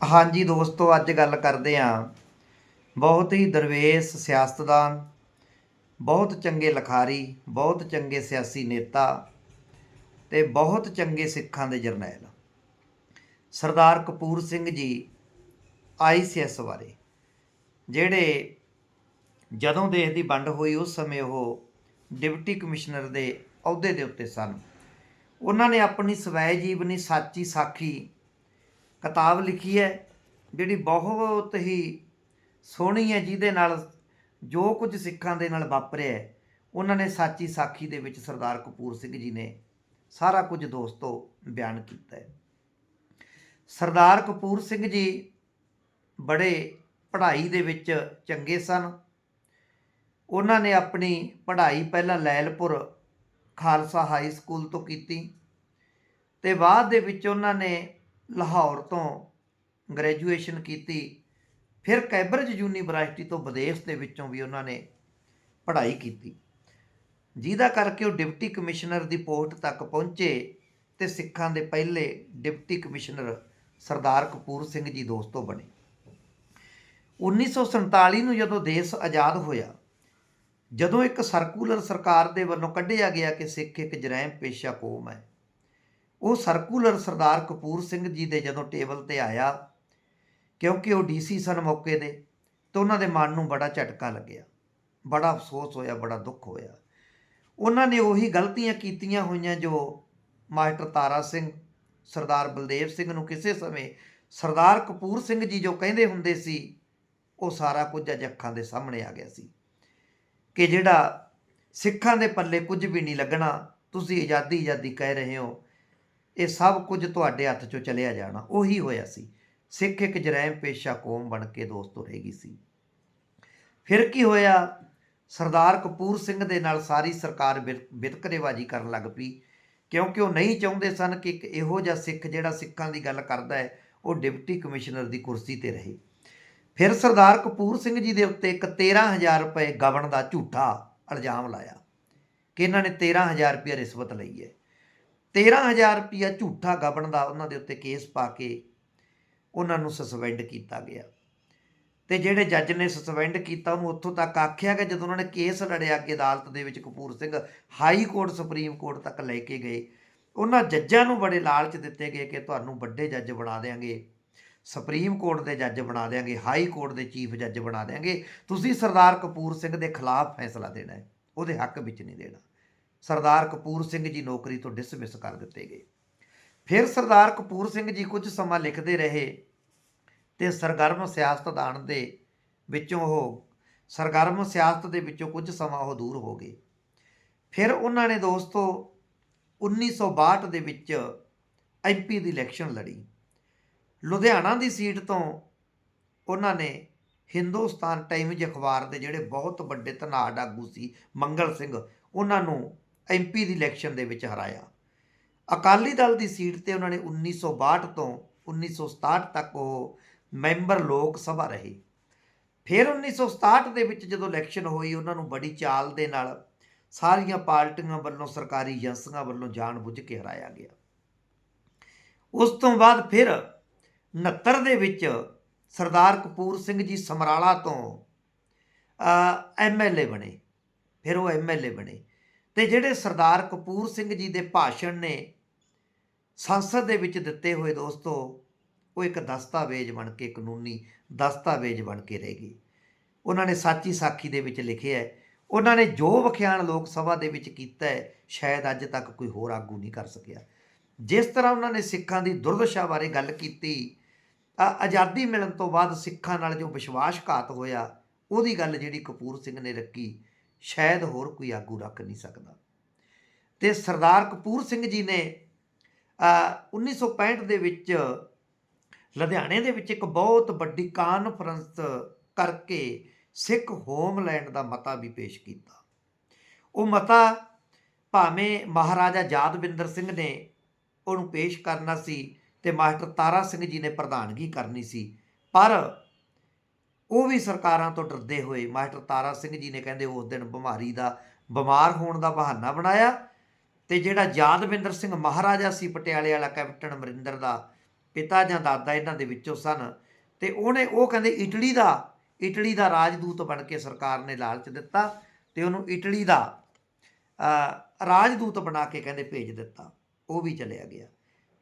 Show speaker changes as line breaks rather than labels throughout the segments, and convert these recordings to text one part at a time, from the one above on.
ਹਾਂਜੀ ਦੋਸਤੋ, ਅੱਜ ਗੱਲ ਕਰਦੇ ਹਾਂ। ਬਹੁਤ ਹੀ ਦਰਵੇਸ਼ ਸਿਆਸਤਦਾਨ ਬਹੁਤ ਚੰਗੇ ਲਖਾਰੀ, ਬਹੁਤ ਚੰਗੇ ਸਿਆਸੀ ਨੇਤਾ ਤੇ ਬਹੁਤ ਚੰਗੇ ਸਿੱਖਾਂ ਦੇ ਜਰਨੈਲ। ਸਰਦਾਰ ਕਪੂਰ ਸਿੰਘ ਜੀ ਆਈਸੀਐਸ ਬਾਰੇ, ਜਿਹੜੇ ਜਦੋਂ ਦੇਸ਼ ਦੀ ਵੰਡ ਹੋਈ, ਉਸ ਸਮੇਂ ਉਹ ਡਿਪਟੀ ਕਮਿਸ਼ਨਰ ਦੇ ਅਹੁਦੇ ਦੇ ਉੱਤੇ ਸਨ। ਉਹਨਾਂ ਨੇ ਆਪਣੀ ਸਵੈ ਜੀਵਨੀ, ਸਾਚੀ ਸਾਖੀ ਕਿਤਾਬ ਲਿਖੀ ਹੈ, ਜਿਹੜੀ ਬਹੁਤ ਹੀ ਸੋਹਣੀ ਹੈ, ਜਿਹਦੇ ਨਾਲ ਜੋ ਕੁਝ ਸਿੱਖਾਂ ਦੇ ਨਾਲ ਵਾਪਰਿਆ ਉਹਨਾਂ ਨੇ ਸਾਚੀ ਸਾਖੀ ਦੇ ਵਿੱਚ ਸਰਦਾਰ ਕਪੂਰ ਸਿੰਘ ਜੀ ਨੇ ਸਾਰਾ ਕੁਝ ਦੋਸਤੋ ਬਿਆਨ ਕੀਤਾ ਹੈ। ਸਰਦਾਰ ਕਪੂਰ ਸਿੰਘ ਜੀ ਬੜੇ ਪੜ੍ਹਾਈ ਦੇ ਵਿੱਚ ਚੰਗੇ ਸਨ। ਉਹਨਾਂ ਨੇ ਆਪਣੀ ਪੜ੍ਹਾਈ ਪਹਿਲਾਂ ਲੈਲਪੁਰ ਖਾਲਸਾ ਹਾਈ ਸਕੂਲ ਤੋਂ ਕੀਤੀ ਤੇ ਬਾਅਦ ਦੇ ਵਿੱਚ ਉਹਨਾਂ ਨੇ ਲਾਹੌਰ ਤੋਂ ਗ੍ਰੈਜੂਏਸ਼ਨ ਕੀਤੀ, ਫਿਰ ਕੈਂਬਰਿਜ ਯੂਨੀਵਰਸਿਟੀ ਤੋਂ ਵਿਦੇਸ਼ ਦੇ ਵਿੱਚੋਂ ਵੀ ਉਹਨਾਂ ਨੇ ਪੜ੍ਹਾਈ ਕੀਤੀ। ਜਿਹਦਾ ਕਰਕੇ ਉਹ ਡਿਪਟੀ ਕਮਿਸ਼ਨਰ ਦੀ ਪੋਸਟ ਤੱਕ ਪਹੁੰਚੇ ਤੇ ਸਿੱਖਾਂ ਦੇ ਪਹਿਲੇ ਡਿਪਟੀ ਕਮਿਸ਼ਨਰ ਸਰਦਾਰ ਕਪੂਰ ਸਿੰਘ ਜੀ ਦੋਸਤੋ ਬਣੇ। 1947 ਨੂੰ ਜਦੋਂ ਦੇਸ਼ ਆਜ਼ਾਦ ਹੋਇਆ, ਜਦੋਂ ਇੱਕ ਸਰਕੂਲਰ ਸਰਕਾਰ ਦੇ ਵੱਲੋਂ ਕੱਢਿਆ ਗਿਆ ਕਿ ਸਿੱਖ ਇੱਕ ਜਰੈਮ ਪੇਸ਼ਾ ਕੌਮ ਹੈ ਉਹ ਸਰਕੂਲਰ ਸਰਦਾਰ ਕਪੂਰ ਸਿੰਘ ਜੀ ਦੇ ਜਦੋਂ ਟੇਬਲ ਤੇ ਆਇਆ, ਕਿਉਂਕਿ ਉਹ ਡੀਸੀ ਸਨ ਮੌਕੇ ਦੇ, ਤਾਂ ਉਹਨਾਂ ਦੇ ਮਨ ਨੂੰ ਬੜਾ ਝਟਕਾ ਲੱਗਿਆ। ਬੜਾ ਅਫਸੋਸ ਹੋਇਆ, ਬੜਾ ਦੁੱਖ ਹੋਇਆ। ਉਹਨਾਂ ਨੇ ਉਹੀ ਗਲਤੀਆਂ ਕੀਤੀਆਂ ਹੋਈਆਂ ਜੋ ਮਾਸਟਰ ਤਾਰਾ ਸਿੰਘ, ਸਰਦਾਰ ਬਲਦੇਵ ਸਿੰਘ ਨੂੰ ਕਿਸੇ ਸਮੇਂ ਸਰਦਾਰ ਕਪੂਰ ਸਿੰਘ ਜੀ ਜੋ ਕਹਿੰਦੇ ਹੁੰਦੇ ਸੀ, ਉਹ ਸਾਰਾ ਕੁਝ ਅੱਜ ਅੱਖਾਂ ਦੇ ਸਾਹਮਣੇ ਆ ਗਿਆ ਸੀ। ਕਿ ਜਿਹੜਾ ਸਿੱਖਾਂ ਦੇ ਪੱਲੇ ਕੁਝ ਵੀ ਨਹੀਂ ਲੱਗਣਾ, ਤੁਸੀਂ ਆਜ਼ਾਦੀ ਆਜ਼ਾਦੀ ਕਹਿ ਰਹੇ ਹੋ ਇਹ ਸਭ ਕੁਝ ਤੁਹਾਡੇ ਹੱਥ ਚੋਂ ਚਲਿਆ ਜਾਣਾ। ਉਹੀ ਹੋਇਆ ਸੀ। ਸਿੱਖ ਇੱਕ ਜਰੈਮ ਪੇਸ਼ਾ ਕੌਮ ਬਣ ਕੇ ਦੋਸਤੋ ਰਹਿ ਗਈ ਸੀ। ਫਿਰ ਕੀ ਹੋਇਆ? ਸਰਦਾਰ ਕਪੂਰ ਸਿੰਘ ਦੇ ਨਾਲ ਸਾਰੀ ਸਰਕਾਰ ਵਿਤ- ਵਿਤਕਰੇਬਾਜ਼ੀ ਕਰਨ ਲੱਗ ਪਈ। ਕਿਉਂਕਿ ਉਹ ਨਹੀਂ ਚਾਹੁੰਦੇ ਸਨ ਕਿ ਇੱਕ ਇਹੋ ਜਿਹਾ ਸਿੱਖ ਜਿਹੜਾ ਸਿੱਖਾਂ ਦੀ ਗੱਲ ਕਰਦਾ ਹੈ, ਉਹ ਡਿਪਟੀ ਕਮਿਸ਼ਨਰ ਦੀ ਕੁਰਸੀ ਤੇ ਰਹੇ। ਫਿਰ ਸਰਦਾਰ ਕਪੂਰ ਸਿੰਘ ਜੀ ਦੇ ਉੱਤੇ ਇੱਕ 13000 ਰੁਪਏ ਗਵਨ ਦਾ ਝੂਠਾ ਇਲਜ਼ਾਮ ਲਾਇਆ ਕਿ ਇਹਨਾਂ ਨੇ 13000 ਰੁਪਏ ਰਿਸ਼ਵਤ ਲਈ ਹੈ। 13000 ਰੁਪਇਆ ਝੂਠਾ ਗਵਨ ਦਾ ਉਹਨਾਂ ਦੇ ਉੱਤੇ ਕੇਸ ਪਾ ਕੇ ਉਹਨਾਂ ਨੂੰ ਸਸਪੈਂਡ ਕੀਤਾ ਗਿਆ। ਤੇ ਜਿਹੜੇ ਜੱਜ ਨੇ ਸਸਪੈਂਡ ਕੀਤਾ, ਉਹਨੂੰ ਉੱਥੋਂ ਤੱਕ ਆਖਿਆ ਕਿ ਜਦੋਂ ਉਹਨਾਂ ਨੇ ਕੇਸ ਲੜਿਆ ਅੱਗੇ ਅਦਾਲਤ ਦੇ ਵਿੱਚ Kapur Singh, high court, supreme court ਤੱਕ ਲੈ ਕੇ ਗਏ। ਉਹਨਾਂ ਜੱਜਾਂ ਨੂੰ ਬੜੇ ਲਾਲਚ ਦਿੱਤੇ ਗਏ ਕਿ ਤੁਹਾਨੂੰ ਵੱਡੇ ਜੱਜ ਬਣਾ ਦੇਾਂਗੇ ਸੁਪਰੀਮ ਕੋਰਟ ਦੇ ਜੱਜ ਬਣਾ ਦੇਾਂਗੇ ਹਾਈ ਕੋਰਟ ਦੇ ਚੀਫ ਜੱਜ ਬਣਾ ਦੇਾਂਗੇ ਤੁਸੀਂ ਸਰਦਾਰ ਕਪੂਰ ਸਿੰਘ ਦੇ ਖਿਲਾਫ ਫੈਸਲਾ ਦੇਣਾ ਹੈ, ਉਹਦੇ ਹੱਕ ਵਿੱਚ ਨਹੀਂ ਦੇਣਾ। ਸਰਦਾਰ ਕਪੂਰ ਸਿੰਘ ਜੀ ਨੌਕਰੀ ਤੋਂ ਡਿਸਮਿਸ ਕਰ ਦਿੱਤੇ ਗਏ। ਫਿਰ ਸਰਦਾਰ ਕਪੂਰ ਸਿੰਘ ਜੀ ਕੁਝ ਸਮਾਂ ਲਿਖਦੇ ਰਹੇ ਤੇ ਸਰਗਰਮ ਸਿਆਸਤਦਾਨ ਦੇ ਵਿੱਚੋਂ ਉਹ, ਸਰਗਰਮ ਸਿਆਸਤ ਦੇ ਵਿੱਚੋਂ ਕੁਝ ਸਮਾਂ ਉਹ ਦੂਰ ਹੋ ਗਏ। ਫਿਰ ਉਹਨਾਂ ਨੇ ਦੋਸਤੋ 1962 ਦੇ ਵਿੱਚ ਐਮਪੀ ਦੀ ਇਲੈਕਸ਼ਨ ਲੜੀ। ਲੁਧਿਆਣਾ ਦੀ ਸੀਟ ਤੋਂ ਉਹਨਾਂ ਨੇ ਹਿੰਦੁਸਤਾਨ ਟਾਈਮਜ਼ ਅਖਬਾਰ ਦੇ ਜਿਹੜੇ ਬਹੁਤ ਵੱਡੇ ਧਨਾੜ ਆਗੂ ਸੀ, ਮੰਗਲ ਸਿੰਘ, ਉਹਨਾਂ ਨੂੰ ਐਮਪੀ ਦੀ ਇਲੈਕਸ਼ਨ ਦੇ ਵਿੱਚ ਹਰਾਇਆ। ਅਕਾਲੀ ਦਲ ਦੀ ਸੀਟ ਤੇ ਉਹਨਾਂ ਨੇ 1962 ਤੋਂ 1967 ਤੱਕ ਉਹ ਮੈਂਬਰ ਲੋਕ ਸਭਾ ਰਹੇ। ਫਿਰ 1967 ਦੇ ਵਿੱਚ ਜਦੋਂ ਇਲੈਕਸ਼ਨ ਹੋਈ, ਉਹਨਾਂ ਨੂੰ ਬੜੀ ਚਾਲ ਦੇ ਨਾਲ ਸਾਰੀਆਂ ਪਾਰਟੀਆਂ ਵੱਲੋਂ, ਸਰਕਾਰੀ ਏਜੰਸੀਆਂ ਵੱਲੋਂ ਜਾਣਬੁੱਝ ਕੇ ਹਰਾਇਆ ਗਿਆ। ਉਸ ਤੋਂ ਬਾਅਦ ਫਿਰ 69 ਦੇ ਵਿੱਚ ਸਰਦਾਰ ਕਪੂਰ ਸਿੰਘ ਜੀ ਸਮਰਾਲਾ ਤੋਂ ਐਮਐਲਏ ਬਣੇ। ਫਿਰ ਉਹ ਐਮਐਲਏ ਬਣੇ। ਤੇ ਜਿਹੜੇ ਸਰਦਾਰ ਕਪੂਰ ਸਿੰਘ ਜੀ ਦੇ ਭਾਸ਼ਣ ਨੇ ਸੰਸਦ ਦੇ ਵਿੱਚ ਦਿੱਤੇ ਹੋਏ ਦੋਸਤੋ, ਉਹ ਇੱਕ ਦਸਤਾਵੇਜ਼ ਬਣ ਕੇ, ਕਾਨੂੰਨੀ ਦਸਤਾਵੇਜ਼ ਬਣ ਕੇ ਰਹੇਗੀ ਉਹਨਾਂ ਨੇ ਸਾਚੀ ਸਾਖੀ ਦੇ ਵਿੱਚ ਲਿਖਿਆ ਹੈ, ਉਹਨਾਂ ਨੇ ਜੋ ਵਿਖਿਆਨ ਲੋਕ ਸਭਾ ਦੇ ਵਿੱਚ ਕੀਤਾ ਹੈ, ਸ਼ਾਇਦ ਅੱਜ ਤੱਕ ਕੋਈ ਹੋਰ ਆਗੂ ਨਹੀਂ ਕਰ ਸਕਿਆ। ਜਿਸ ਤਰ੍ਹਾਂ ਉਹਨਾਂ ਨੇ ਸਿੱਖਾਂ ਦੀ ਦੁਰਦਸ਼ਾ ਬਾਰੇ ਗੱਲ ਕੀਤੀ ਆਜ਼ਾਦੀ ਮਿਲਣ ਤੋਂ ਬਾਅਦ ਸਿੱਖਾਂ ਨਾਲ ਜੋ ਵਿਸ਼ਵਾਸਘਾਤ ਹੋਇਆ, ਉਹਦੀ ਗੱਲ ਜਿਹੜੀ ਕਪੂਰ ਸਿੰਘ ਨੇ ਰੱਖੀ ਸ਼ਾਇਦ ਹੋਰ ਕੋਈ ਆਗੂ ਰੱਖ ਨਹੀਂ ਸਕਦਾ। ਤੇ ਸਰਦਾਰ ਕਪੂਰ ਸਿੰਘ ਜੀ ਨੇ ਆ, 1965 ਦੇ ਵਿੱਚ ਲੁਧਿਆਣੇ ਦੇ ਵਿੱਚ ਇੱਕ ਬਹੁਤ ਵੱਡੀ ਕਾਨਫਰੰਸ ਕਰਕੇ ਸਿੱਖ ਹੋਮਲੈਂਡ ਦਾ ਮਤਾ ਵੀ ਪੇਸ਼ ਕੀਤਾ। ਉਹ ਮਤਾ ਭਾਵੇਂ ਮਹਾਰਾਜਾ ਯਾਦਵਿੰਦਰ ਸਿੰਘ ਨੇ ਉਹਨੂੰ ਪੇਸ਼ ਕਰਨਾ ਸੀ ਤੇ ਮਾਸਟਰ ਤਾਰਾ ਸਿੰਘ ਜੀ ਨੇ ਪ੍ਰਧਾਨਗੀ ਕਰਨੀ ਸੀ ਪਰ ਉਹ ਵੀ ਸਰਕਾਰਾਂ ਤੋਂ ਡਰਦੇ ਹੋਏ ਮਾਸਟਰ ਤਾਰਾ ਸਿੰਘ ਜੀ ਨੇ ਕਹਿੰਦੇ ਉਸ ਦਿਨ ਬਿਮਾਰੀ ਦਾ, ਬਿਮਾਰ ਹੋਣ ਦਾ ਬਹਾਨਾ ਬਣਾਇਆ ਤੇ ਜਿਹੜਾ ਯਾਦਵਿੰਦਰ ਸਿੰਘ ਮਹਾਰਾਜਾ ਸੀ ਪਟਿਆਲੇ ਵਾਲਾ ਕੈਪਟਨ ਅਮਰਿੰਦਰ ਦਾ, ਪਿਤਾ ਜਾਂ ਦਾਦਾ ਇਹਨਾਂ ਦੇ ਵਿੱਚੋਂ ਸਨ ਤੇ ਉਹਨੇ ਉਹ ਕਹਿੰਦੇ ਇਟਲੀ ਦਾ ਇਟਲੀ ਦਾ ਰਾਜਦੂਤ ਬਣ ਕੇ ਸਰਕਾਰ ਨੇ ਲਾਲਚ ਦਿੱਤਾ ਤੇ ਉਹਨੂੰ ਇਟਲੀ ਦਾ ਰਾਜਦੂਤ ਬਣਾ ਕੇ ਕਹਿੰਦੇ ਭੇਜ ਦਿੱਤਾ, ਉਹ ਵੀ ਚਲਿਆ ਗਿਆ।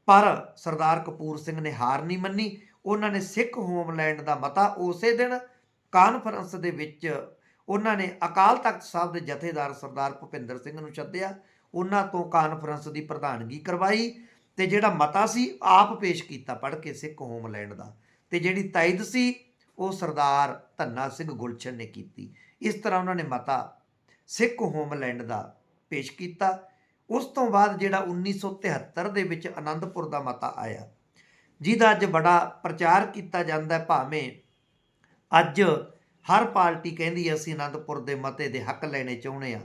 ਪਰ ਸਰਦਾਰ ਕਪੂਰ ਸਿੰਘ ਨੇ ਹਾਰ ਨਹੀਂ ਮੰਨੀ ਉਹਨਾਂ ਨੇ ਸਿੱਖ ਹੋਮਲੈਂਡ ਦਾ ਮਤਾ ਉਸੇ ਦਿਨ ਕਾਨਫਰੰਸ ਦੇ ਵਿੱਚ ਉਹਨਾਂ ਨੇ ਅਕਾਲ ਤਖਤ ਸਾਹਿਬ ਦੇ ਜਥੇਦਾਰ ਸਰਦਾਰ ਭੁਪਿੰਦਰ ਸਿੰਘ ਨੂੰ ਸੱਦਿਆ। ਉਹਨਾਂ ਤੋਂ ਕਾਨਫਰੰਸ ਦੀ ਪ੍ਰਧਾਨਗੀ ਕਰਵਾਈ ਤੇ ਜਿਹੜਾ ਮਤਾ ਸੀ ਆਪ ਪੇਸ਼ ਕੀਤਾ ਪੜ੍ਹ ਕੇ ਸਿੱਖ ਹੋਮਲੈਂਡ ਦਾ। ਤੇ ਜਿਹੜੀ ਤਾਇਦ ਸੀ ਉਹ ਸਰਦਾਰ ਧੰਨਾ ਸਿੰਘ ਗੁਲਸ਼ਨ ਨੇ ਕੀਤੀ। ਇਸ ਤਰ੍ਹਾਂ ਉਹਨਾਂ ਨੇ ਮਤਾ ਸਿੱਖ ਹੋਮਲੈਂਡ ਦਾ ਪੇਸ਼ ਕੀਤਾ। ਉਸ ਤੋਂ ਬਾਅਦ ਜਿਹੜਾ 1973 ਦੇ ਵਿੱਚ ਆਨੰਦਪੁਰ ਦਾ ਮਤਾ ਆਇਆ। ਜਿਹਦਾ ਅੱਜ ਬੜਾ ਪ੍ਰਚਾਰ ਕੀਤਾ ਜਾਂਦਾ ਭਾਵੇਂ ਅੱਜ ਹਰ ਪਾਰਟੀ ਕਹਿੰਦੀ ਅਸੀਂ ਅਨੰਦਪੁਰ ਦੇ ਮਤੇ ਦੇ ਹੱਕ ਲੈਣੇ ਚਾਹੁੰਦੇ ਆ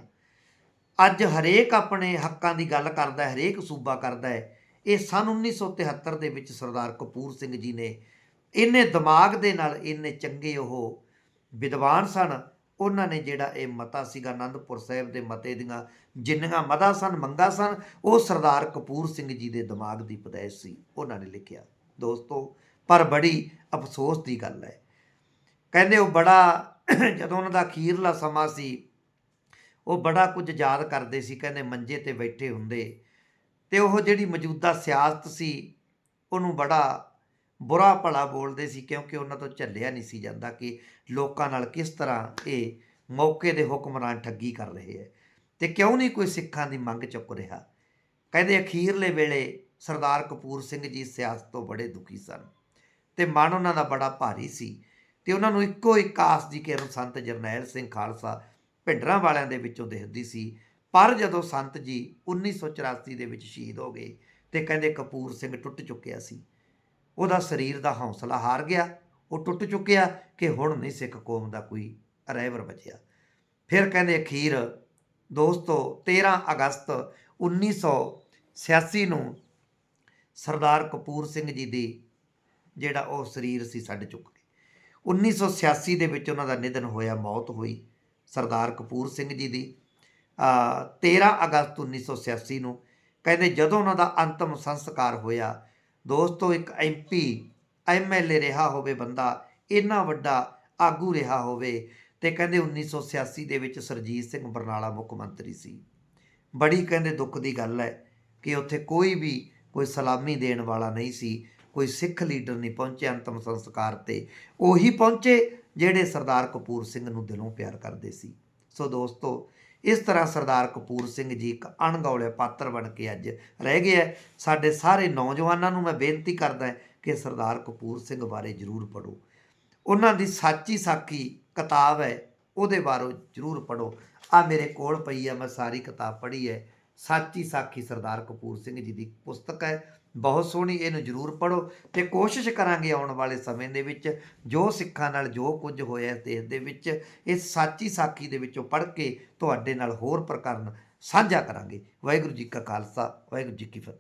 ਅੱਜ ਹਰੇਕ ਆਪਣੇ ਹੱਕਾਂ ਦੀ ਗੱਲ ਕਰਦਾ ਹੈ, ਹਰੇਕ ਸੂਬਾ ਕਰਦਾ ਹੈ। ਇਹ ਸਨ 1973 ਦੇ ਵਿੱਚ ਸਰਦਾਰ ਕਪੂਰ ਸਿੰਘ ਜੀ ਨੇ। ਇੰਨੇ ਦਿਮਾਗ ਦੇ ਨਾਲ ਇੰਨੇ ਚੰਗੇ ਉਹ ਵਿਦਵਾਨ ਸਨ। ਉਹਨਾਂ ਨੇ ਜਿਹੜਾ ਇਹ ਮਤਾ ਸੀਗਾ, ਅਨੰਦਪੁਰ ਸਾਹਿਬ ਦੇ ਮਤੇ ਦੀਆਂ ਜਿੰਨੀਆਂ ਮਦਾ ਸਨ, ਮੰਗਾ ਸਨ, ਉਹ ਸਰਦਾਰ ਕਪੂਰ ਸਿੰਘ ਜੀ ਦੇ ਦਿਮਾਗ ਦੀ ਪਦੈਸ਼ ਸੀ। ਉਹਨਾਂ ਨੇ ਲਿਖਿਆ ਦੋਸਤੋ, ਪਰ ਬੜੀ ਅਫਸੋਸ ਦੀ ਗੱਲ ਹੈ। ਕਹਿੰਦੇ ਉਹ ਬੜਾ, ਜਦੋਂ ਉਹਨਾਂ ਦਾ ਅਖੀਰਲਾ ਸਮਾਂ ਸੀ, ਉਹ ਬੜਾ ਕੁਝ ਯਾਦ ਕਰਦੇ ਸੀ, ਕਹਿੰਦੇ ਮੰਜੇ ਤੇ ਬੈਠੇ ਹੁੰਦੇ। ਤੇ ਉਹ ਜਿਹੜੀ ਮੌਜੂਦਾ ਸਿਆਸਤ ਸੀ, ਉਹਨੂੰ ਬੜਾ ਬੁਰਾ ਭਲਾ ਬੋਲਦੇ ਸੀ, ਕਿਉਂਕਿ ਉਹਨਾਂ ਤੋਂ ਝੱਲਿਆ ਨਹੀਂ ਸੀ ਜਾਂਦਾ ਕਿ ਲੋਕਾਂ ਨਾਲ ਕਿਸ ਤਰ੍ਹਾਂ ਇਹ ਮੌਕੇ ਦੇ ਹੁਕਮਰਾਨ ਠੱਗੀ ਕਰ ਰਹੇ ਹੈ। ਤੇ ਕਿਉਂ ਨਹੀਂ ਕੋਈ ਸਿੱਖਾਂ ਦੀ ਮੰਗ ਚੁੱਕ ਰਿਹਾ? ਕਹਿੰਦੇ ਅਖੀਰਲੇ ਵੇਲੇ ਸਰਦਾਰ ਕਪੂਰ ਸਿੰਘ ਜੀ ਸਿਆਸਤ ਤੋਂ ਬੜੇ ਦੁਖੀ ਸਨ ਤੇ ਮਨ ਉਹਨਾਂ ਦਾ ਬੜਾ ਭਾਰੀ ਸੀ ਤੇ ਉਹਨਾਂ ਨੂੰ ਇੱਕੋ ਇੱਕ ਆਸ ਦੀ ਕਿਰਨ ਸੰਤ ਜਰਨੈਲ ਸਿੰਘ ਖਾਲਸਾ ਭਿੰਡਰਾਂ ਵਾਲਿਆਂ ਦੇ ਵਿੱਚੋਂ ਦਿਖਦੀ ਸੀ। ਪਰ ਜਦੋਂ ਸੰਤ ਜੀ 1984 ਦੇ ਵਿੱਚ ਸ਼ਹੀਦ ਹੋ ਗਏ ਤੇ ਕਹਿੰਦੇ ਕਪੂਰ ਸਿੰਘ ਟੁੱਟ ਚੁੱਕਿਆ ਸੀ, ਉਹਦਾ ਸਰੀਰ ਦਾ ਹੌਸਲਾ ਹਾਰ ਗਿਆ, ਉਹ ਟੁੱਟ ਚੁੱਕਿਆ ਕਿ ਹੁਣ ਨਹੀਂ ਸਿੱਖ ਕੌਮ ਦਾ ਕੋਈ ਰਹਿਬਰ ਬਚਿਆ। ਫਿਰ ਕਹਿੰਦੇ ਅਖੀਰ, ਦੋਸਤੋ 13 ਅਗਸਤ 1986 ਨੂੰ ਸਰਦਾਰ ਕਪੂਰ ਸਿੰਘ ਜੀ ਦੀ ਜਿਹੜਾ ਉਹ ਸਰੀਰ ਸੀ ਛੱਡ ਚੁੱਕ ਗਏ 1986 ਦੇ ਵਿੱਚ ਉਹਨਾਂ ਦਾ ਨਿਧਨ ਹੋਇਆ ਮੌਤ ਹੋਈ ਸਰਦਾਰ ਕਪੂਰ ਸਿੰਘ ਜੀ ਦੀ। ਅ, 13 ਅਗਸਤ 1986 ਨੂੰ ਕਹਿੰਦੇ ਜਦੋਂ ਉਹਨਾਂ ਦਾ ਅੰਤਮ ਸੰਸਕਾਰ ਹੋਇਆ ਦੋਸਤੋ ਇੱਕ ਐਮਪੀ ਐਮਐਲਏ ਰਿਹਾ ਹੋਵੇ ਬੰਦਾ ਇੰਨਾ ਵੱਡਾ ਆਗੂ ਰਿਹਾ ਹੋਵੇ ਤੇ ਕਹਿੰਦੇ 1986 ਦੇ ਵਿੱਚ ਸਰਜੀਤ ਸਿੰਘ ਬਰਨਾਲਾ ਮੁੱਖ ਮੰਤਰੀ ਸੀ। ਬੜੀ ਕਹਿੰਦੇ ਦੁੱਖ ਦੀ ਗੱਲ ਹੈ ਕਿ ਉੱਥੇ ਕੋਈ ਵੀ ਕੋਈ ਸਲਾਮੀ ਦੇਣ ਵਾਲਾ ਨਹੀਂ ਸੀ, ਕੋਈ ਸਿੱਖ ਲੀਡਰ ਨਹੀਂ ਪਹੁੰਚੇ ਅੰਤਮ ਸੰਸਕਾਰ ਤੇ। ਉਹੀ ਪਹੁੰਚੇ ਜਿਹੜੇ ਸਰਦਾਰ ਕਪੂਰ ਸਿੰਘ ਨੂੰ ਦਿਲੋਂ ਪਿਆਰ ਕਰਦੇ ਸੀ। ਸੋ ਦੋਸਤੋ, ਇਸ ਤਰ੍ਹਾਂ ਸਰਦਾਰ ਕਪੂਰ ਸਿੰਘ ਜੀ ਇੱਕ ਅਣਗੌਲੇ ਪਾਤਰ ਬਣ ਕੇ ਅੱਜ ਰਹਿ ਗਿਆ ਸਾਡੇ ਸਾਰੇ ਨੌਜਵਾਨਾਂ ਨੂੰ ਮੈਂ ਬੇਨਤੀ ਕਰਦਾ ਕਿ ਸਰਦਾਰ ਕਪੂਰ ਸਿੰਘ ਬਾਰੇ ਜ਼ਰੂਰ ਪੜੋ ਉਹਨਾਂ ਦੀ ਸਾਚੀ ਸਾਖੀ ਕਿਤਾਬ ਹੈ, ਉਹਦੇ ਬਾਰੇ ਜ਼ਰੂਰ ਪੜੋ ਆ ਮੇਰੇ ਕੋਲ ਪਈ ਹੈ ਮੈਂ ਸਾਰੀ ਕਿਤਾਬ ਪੜ੍ਹੀ ਹੈ। ਸੱਚੀ ਸਾਖੀ ਸਰਦਾਰ ਕਪੂਰ ਸਿੰਘ ਜੀ ਦੀ ਪੁਸਤਕ ਹੈ। ਬਹੁਤ ਸੋਹਣੀ, ਇਹਨੂੰ ਜ਼ਰੂਰ ਪੜੋ ਤੇ ਕੋਸ਼ਿਸ਼ ਕਰਾਂਗੇ ਆਉਣ ਵਾਲੇ ਸਮੇਂ ਦੇ ਵਿੱਚ ਜੋ ਸਿੱਖਾਂ ਨਾਲ ਜੋ ਕੁਝ ਹੋਇਆ ਦੇਸ਼ ਦੇ ਵਿੱਚ ਇਹ ਸਾਚੀ ਸਾਖੀ ਦੇ ਵਿੱਚੋਂ ਪੜ੍ਹ ਕੇ ਤੁਹਾਡੇ ਨਾਲ ਹੋਰ ਪ੍ਰਕਰਨ ਸਾਂਝਾ ਕਰਾਂਗੇ। ਵਾਹਿਗੁਰੂ ਜੀ ਕਾ ਖਾਲਸਾ, ਵਾਹਿਗੁਰੂ ਜੀ ਕੀ ਫਤਿਹ।